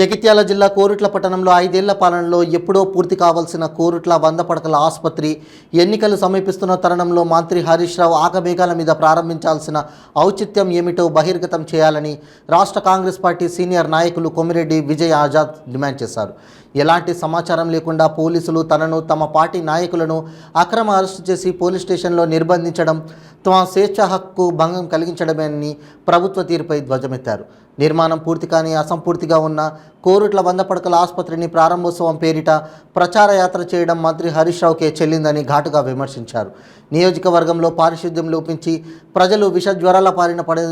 జగిత్యాల జిల్లా కోరుట్ల పట్టణంలో ఐదేళ్ళ పాలనలో ఎప్పుడో పూర్తి కావాల్సిన కోరుట్ల వంద పడకల ఆసుపత్రి ఎన్నికలు సమీపిస్తున్న తరుణంలో మంత్రి హరీష్ రావు ఆకమేఘాల మీద ప్రారంభించాల్సిన ఔచిత్యం ఏమిటో బహిర్గతం చేయాలని రాష్ట్ర కాంగ్రెస్ పార్టీ సీనియర్ నాయకులు కొమిరెడ్డి విజయ్ ఆజాద్ డిమాండ్ చేశారు. ఎలాంటి సమాచారం లేకుండా పోలీసులు తనను తమ పార్టీ నాయకులను అక్రమ అరెస్టు చేసి పోలీస్ స్టేషన్లో నిర్బంధించడం తమ స్వేచ్ఛ హక్కు భంగం కలిగించడమేనని ప్రభుత్వ తీరుపై ధ్వజమెత్తారు. నిర్మాణం పూర్తి కాని అసంపూర్తిగా ఉన్న కోరుట్ల వంద పడకల ఆసుపత్రిని ప్రారంభోత్సవం పేరిట ప్రచార యాత్ర చేయడం మంత్రి హరీష్ రావుకే చెల్లిందని ఘాటుగా విమర్శించారు. నియోజకవర్గంలో పారిశుద్ధ్యం లోపించి ప్రజలు విష జ్వరాల పారిన పడి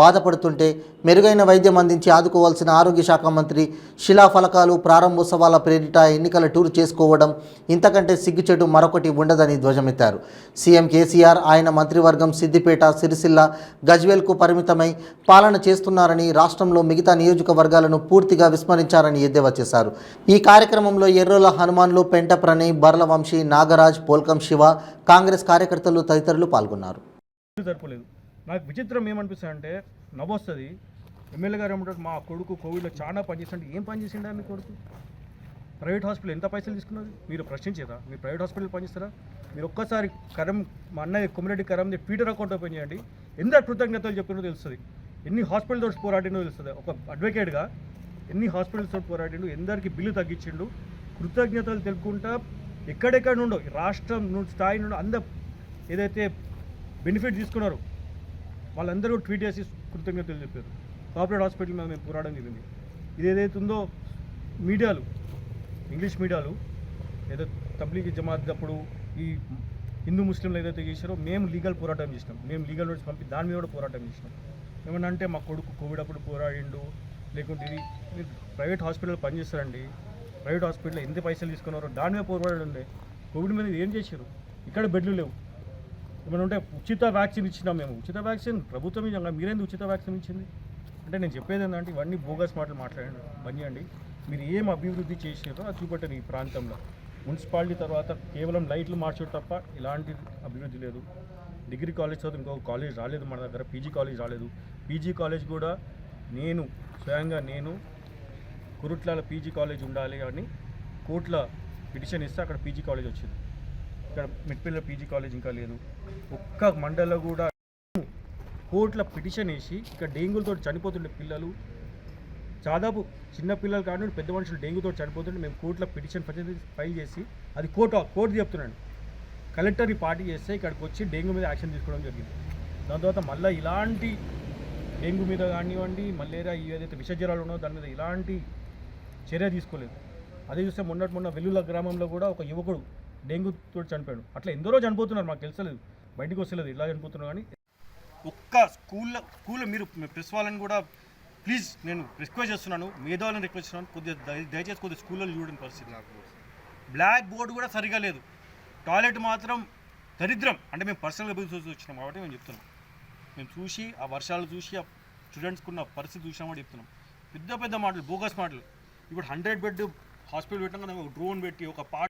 బాధపడుతుంటే మెరుగైన వైద్యం అందించి ఆదుకోవాల్సిన ఆరోగ్య శాఖ మంత్రి శిలాఫలకాలు ప్రారంభోత్సవాల ప్రేరిట ఎన్నికల టూర్ చేసుకోవడం ఇంతకంటే సిగ్గుచెడు మరొకటి ఉండదని ధ్వజమెత్తారు. సీఎం కేసీఆర్ ఆయన మంత్రివర్గం సిద్దిపేట సిరిసిల్ల గజ్వేల్కు పరిమితమై పాలన చేస్తున్నారని రాష్ట్రంలో మిగతా నియోజకవర్గాలను పూర్తిగా విస్మరించారని ఎద్దేవా చేశారు. ఈ కార్యక్రమంలో ఎర్రోల హనుమాన్లు పెంట ప్రణయ్ బర్ల వంశీ నాగరాజ్ పోల్కం శివ కాంగ్రెస్ కార్యకర్తలు తదితరులు పాల్గొన్నారు. జరపలేదు. నాకు విచిత్రం ఏమనిపిస్తుంది అంటే నవ్వొస్తుంది. ఎమ్మెల్యే గారు ఏమంటారు మా కొడుకు కోవిడ్లో చాలా పని ఏం పని చేసిండా మీ కొడుకు? ప్రైవేట్ హాస్పిటల్ ఎంత పైసలు తీసుకున్నది? మీరు ప్రశ్నించేదా? మీరు ప్రైవేట్ హాస్పిటల్ పనిచేస్తారా? మీరు ఒక్కసారి కరం మా అన్నయ్య కొమ్మిరెడ్డి కరంది ట్విట్టర్ అకౌంట్ ఓపెన్ చేయండి. ఎంత కృతజ్ఞతలు చెప్పినో తెలుస్తుంది. ఎన్ని హాస్పిటల్ తోటి పోరాడిండో తెలుస్తుంది. ఒక అడ్వకేట్గా ఎన్ని హాస్పిటల్స్ తోటి పోరాడిండు ఎందరికి బిల్లు తగ్గించిండు కృతజ్ఞతలు తెలుపుకుంటా ఎక్కడెక్కడ నుండో రాష్ట్రం నుండి స్థాయి నుండి అంద ఏదైతే బెనిఫిట్ తీసుకున్నారో వాళ్ళందరూ ట్వీట్ చేసి కృతజ్ఞతలు చెప్పారు. కార్పొరేట్ హాస్పిటల్ మీద మేము పోరాడడం జరిగింది. ఇది ఏదైతే ఉందో మీడియాలు ఇంగ్లీష్ మీడియాలు ఏదో తబ్లీగ్ జమాత్ అప్పుడు ఈ హిందూ ముస్లింలు ఏదైతే చేశారో మేము లీగల్ పోరాటం చేసినాం. మేము లీగల్ నోటీస్ పంపి దాని మీద కూడా పోరాటం చేసినాం. ఏమన్నా అంటే మా కొడుకు కోవిడ్ అప్పుడు పోరాడిండు. లేకుంటే ఇది మీరు ప్రైవేట్ హాస్పిటల్ పనిచేస్తారండి. ప్రైవేట్ హాస్పిటల్ ఎంత పైసలు తీసుకున్నారో దాని మీద పోరాడండి. కోవిడ్ మీద ఏం చేశారు? ఇక్కడ బెడ్లు లేవు. ఏమైనా ఉంటే ఉచిత వ్యాక్సిన్ ఇచ్చినాం మేము. ఉచిత వ్యాక్సిన్ ప్రభుత్వం ఇచ్చాం కదా, మీరేంది ఉచిత వ్యాక్సిన్ ఇచ్చింది? అంటే నేను చెప్పేది ఏంటంటే ఇవన్నీ బోగస్ మాటలు మాట్లాడండి. బంద్ మీరు ఏం అభివృద్ధి చేసారో అది చూపెట్టండి ఈ ప్రాంతంలో. మున్సిపాలిటీ తర్వాత కేవలం లైట్లు మార్చడం తప్ప ఇలాంటి అభివృద్ధి లేదు. డిగ్రీ కాలేజ్ తర్వాత ఇంకొక కాలేజ్ రాలేదు మన దగ్గర పీజీ కాలేజ్ రాలేదు. పీజీ కాలేజ్ కూడా నేను స్వయంగా నేను కురుట్ల పీజీ కాలేజ్ ఉండాలి అని కోట్ల పిటిషన్ ఇస్తే అక్కడ పీజీ కాలేజ్ వచ్చింది. ఇక్కడ మిట్పిల్ల పీజీ కాలేజ్ ఇంకా లేదు. ఒక్క మండలం కూడా కోట్ల పిటిషన్ వేసి ఇక్కడ డెంగ్యూలతో చనిపోతుండే పిల్లలు. దాదాపు చిన్న పిల్లలు కానీ పెద్ద మనుషులు డెంగ్యూతో చనిపోతుంటే మేము కోర్టులో పిటిషన్ ఫైల్ చేసి అది కోర్టు కోర్టు చెప్తున్నాను కలెక్టర్ని పార్టీ చేస్తే ఇక్కడికి వచ్చి డెంగ్యూ మీద యాక్షన్ తీసుకోవడం జరిగింది. దాని తర్వాత మళ్ళీ ఇలాంటి డెంగ్యూ మీద కానివ్వండి మలేరియా ఏదైతే విషజ్వరాలు ఉన్నాయో దాని మీద ఇలాంటి చర్య తీసుకోలేదు. అదే చూస్తే మొన్నటి మొన్న వెల్లుల గ్రామంలో కూడా ఒక యువకుడు డెంగ్యూతో చనిపోయాడు. అట్లా ఎందరో చనిపోతున్నారు మాకు తెలుసలేదు బయటకు వస్తలేదు ఇలా చనిపోతున్నారు కానీ. ఒక్క స్కూల్లో స్కూల్లో మీరు ప్రెస్ వాళ్ళని కూడా ప్లీజ్ నేను రిక్వెస్ట్ చేస్తున్నాను మేధావులను రిక్వెస్ట్ చేస్తున్నాను. కొద్దిగా దయచేసి కొద్దిగా స్కూల్లో చూడని పరిస్థితి నాకు. బ్లాక్ బోర్డు కూడా సరిగా లేదు. టాయిలెట్ మాత్రం దరిద్రం. అంటే మేము పర్సనల్గా పోయి చూసి వచ్చినాం కాబట్టి మేము చెప్తున్నాం. మేము చూసి ఆ వర్షాలు చూసి ఆ స్టూడెంట్స్కి ఉన్న పరిస్థితి చూసినా కూడా చెప్తున్నాం. పెద్ద పెద్ద మాటలు బోగస్ మాటలు. ఇప్పుడు హండ్రెడ్ బెడ్ హాస్పిటల్ పెట్టాం కదా ఒక డ్రోన్ పెట్టి ఒక పార్ట్